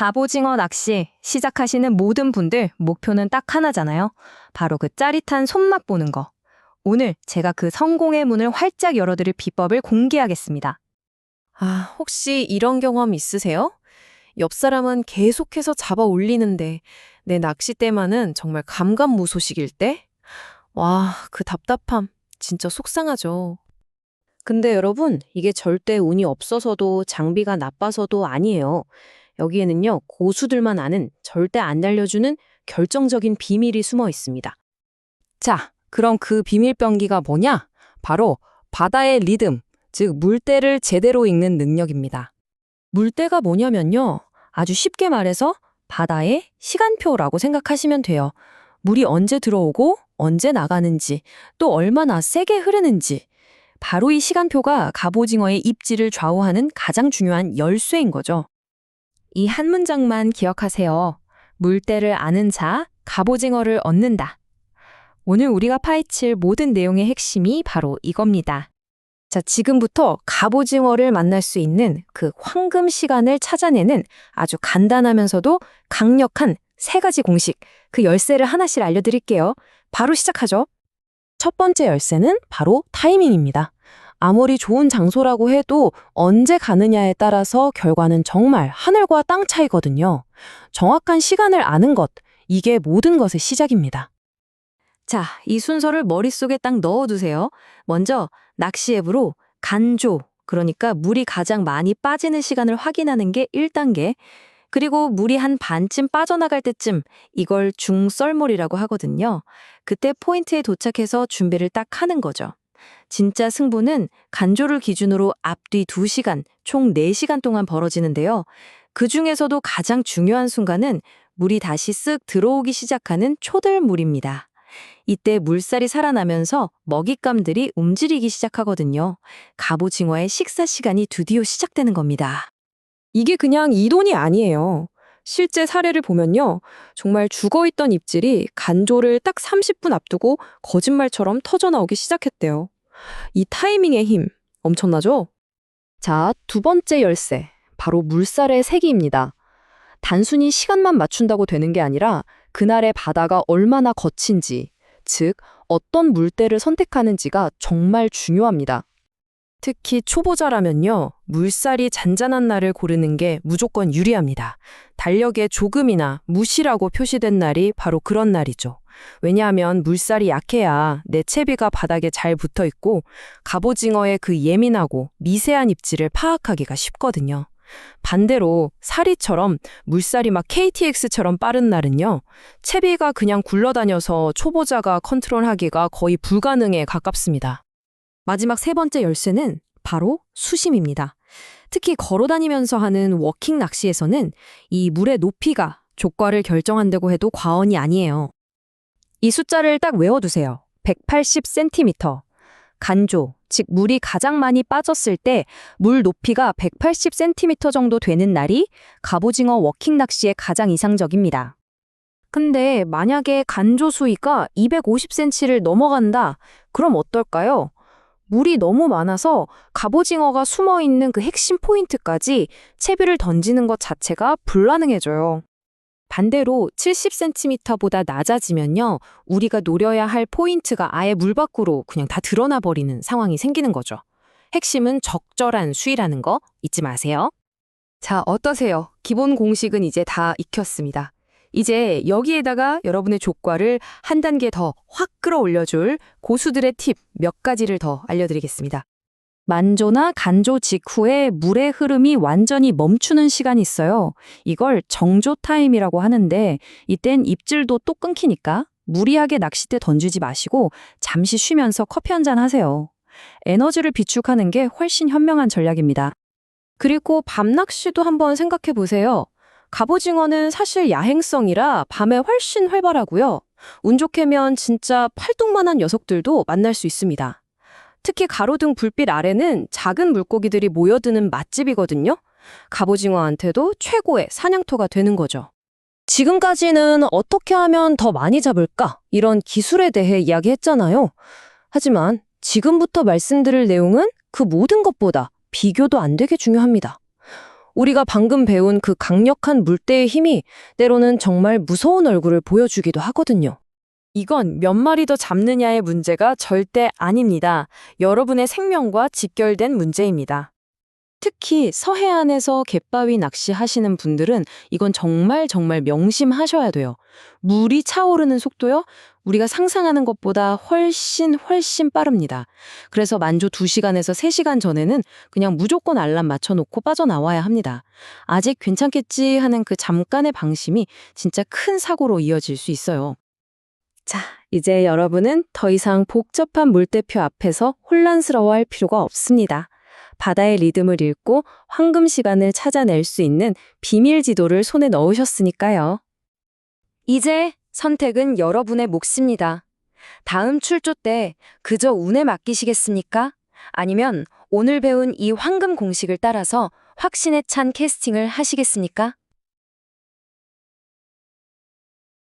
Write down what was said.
갑오징어 낚시 시작하시는 모든 분들 목표는 딱 하나잖아요. 바로 그 짜릿한 손맛 보는 거. 오늘 제가 그 성공의 문을 활짝 열어드릴 비법을 공개하겠습니다. 아, 혹시 이런 경험 있으세요? 옆 사람은 계속해서 잡아 올리는데 내 낚싯대만은 정말 감감무소식일 때? 와, 그 답답함 진짜 속상하죠. 근데 여러분, 이게 절대 운이 없어서도 장비가 나빠서도 아니에요. 여기에는요, 고수들만 아는 절대 안 알려주는 결정적인 비밀이 숨어 있습니다. 자, 그럼 그 비밀병기가 뭐냐? 바로 바다의 리듬, 즉 물때를 제대로 읽는 능력입니다. 물때가 뭐냐면요. 아주 쉽게 말해서 바다의 시간표라고 생각하시면 돼요. 물이 언제 들어오고 언제 나가는지 또 얼마나 세게 흐르는지 바로 이 시간표가 갑오징어의 입지를 좌우하는 가장 중요한 열쇠인 거죠. 이 한 문장만 기억하세요. 물때를 아는 자, 갑오징어를 얻는다. 오늘 우리가 파헤칠 모든 내용의 핵심이 바로 이겁니다. 자, 지금부터 갑오징어를 만날 수 있는 그 황금 시간을 찾아내는 아주 간단하면서도 강력한 세 가지 공식, 그 열쇠를 하나씩 알려드릴게요. 바로 시작하죠. 첫 번째 열쇠는 바로 타이밍입니다. 아무리 좋은 장소라고 해도 언제 가느냐에 따라서 결과는 정말 하늘과 땅 차이거든요. 정확한 시간을 아는 것, 이게 모든 것의 시작입니다. 자, 이 순서를 머릿속에 딱 넣어두세요. 먼저 낚시 앱으로 간조, 그러니까 물이 가장 많이 빠지는 시간을 확인하는 게 1단계. 그리고 물이 한 반쯤 빠져나갈 때쯤 이걸 중썰물이라고 하거든요. 그때 포인트에 도착해서 준비를 딱 하는 거죠. 진짜 승부는 간조를 기준으로 앞뒤 2시간, 총 4시간 동안 벌어지는데요. 그 중에서도 가장 중요한 순간은 물이 다시 쓱 들어오기 시작하는 초들물입니다. 이때 물살이 살아나면서 먹잇감들이 움직이기 시작하거든요. 갑오징어의 식사 시간이 드디어 시작되는 겁니다. 이게 그냥 이론이 아니에요. 실제 사례를 보면요. 정말 죽어 있던 입질이 간조를 딱 30분 앞두고 거짓말처럼 터져나오기 시작했대요. 이 타이밍의 힘 엄청나죠? 자, 두 번째 열쇠. 바로 물살의 세기입니다. 단순히 시간만 맞춘다고 되는 게 아니라 그날의 바다가 얼마나 거친지, 즉 어떤 물때를 선택하는지가 정말 중요합니다. 특히 초보자라면요, 물살이 잔잔한 날을 고르는 게 무조건 유리합니다. 달력에 조금이나 무시라고 표시된 날이 바로 그런 날이죠. 왜냐하면 물살이 약해야 내 채비가 바닥에 잘 붙어 있고 갑오징어의 그 예민하고 미세한 입질을 파악하기가 쉽거든요. 반대로 사리처럼 물살이 막 KTX처럼 빠른 날은요, 채비가 그냥 굴러다녀서 초보자가 컨트롤하기가 거의 불가능에 가깝습니다. 마지막 세 번째 열쇠는 바로 수심입니다. 특히 걸어다니면서 하는 워킹 낚시에서는 이 물의 높이가 조과를 결정한다고 해도 과언이 아니에요. 이 숫자를 딱 외워두세요. 180cm. 간조, 즉 물이 가장 많이 빠졌을 때 물 높이가 180cm 정도 되는 날이 갑오징어 워킹 낚시의 가장 이상적입니다. 근데 만약에 간조 수위가 250cm를 넘어간다, 그럼 어떨까요? 물이 너무 많아서 갑오징어가 숨어 있는 그 핵심 포인트까지 채비를 던지는 것 자체가 불가능해져요. 반대로 70cm보다 낮아지면요, 우리가 노려야 할 포인트가 아예 물 밖으로 그냥 다 드러나 버리는 상황이 생기는 거죠. 핵심은 적절한 수위라는 거 잊지 마세요. 자, 어떠세요? 기본 공식은 이제 다 익혔습니다. 이제 여기에다가 여러분의 조과를 한 단계 더 확 끌어올려줄 고수들의 팁 몇 가지를 더 알려드리겠습니다. 만조나 간조 직후에 물의 흐름이 완전히 멈추는 시간이 있어요. 이걸 정조 타임이라고 하는데 이땐 입질도 또 끊기니까 무리하게 낚싯대 던지지 마시고 잠시 쉬면서 커피 한 잔 하세요. 에너지를 비축하는 게 훨씬 현명한 전략입니다. 그리고 밤낚시도 한번 생각해 보세요. 갑오징어는 사실 야행성이라 밤에 훨씬 활발하고요. 운 좋게면 진짜 팔뚝만한 녀석들도 만날 수 있습니다. 특히 가로등 불빛 아래는 작은 물고기들이 모여드는 맛집이거든요. 갑오징어한테도 최고의 사냥터가 되는 거죠. 지금까지는 어떻게 하면 더 많이 잡을까? 이런 기술에 대해 이야기했잖아요. 하지만 지금부터 말씀드릴 내용은 그 모든 것보다 비교도 안 되게 중요합니다. 우리가 방금 배운 그 강력한 물대의 힘이 때로는 정말 무서운 얼굴을 보여주기도 하거든요. 이건 몇 마리 더 잡느냐의 문제가 절대 아닙니다. 여러분의 생명과 직결된 문제입니다. 특히 서해안에서 갯바위 낚시하시는 분들은 이건 정말 정말 명심하셔야 돼요. 물이 차오르는 속도요? 우리가 상상하는 것보다 훨씬 훨씬 빠릅니다. 그래서 만조 2시간에서 3시간 전에는 그냥 무조건 알람 맞춰놓고 빠져나와야 합니다. 아직 괜찮겠지 하는 그 잠깐의 방심이 진짜 큰 사고로 이어질 수 있어요. 자, 이제 여러분은 더 이상 복잡한 물대표 앞에서 혼란스러워할 필요가 없습니다. 바다의 리듬을 읽고 황금 시간을 찾아낼 수 있는 비밀 지도를 손에 넣으셨으니까요. 이제 선택은 여러분의 몫입니다. 다음 출조 때 그저 운에 맡기시겠습니까? 아니면 오늘 배운 이 황금 공식을 따라서 확신에 찬 캐스팅을 하시겠습니까?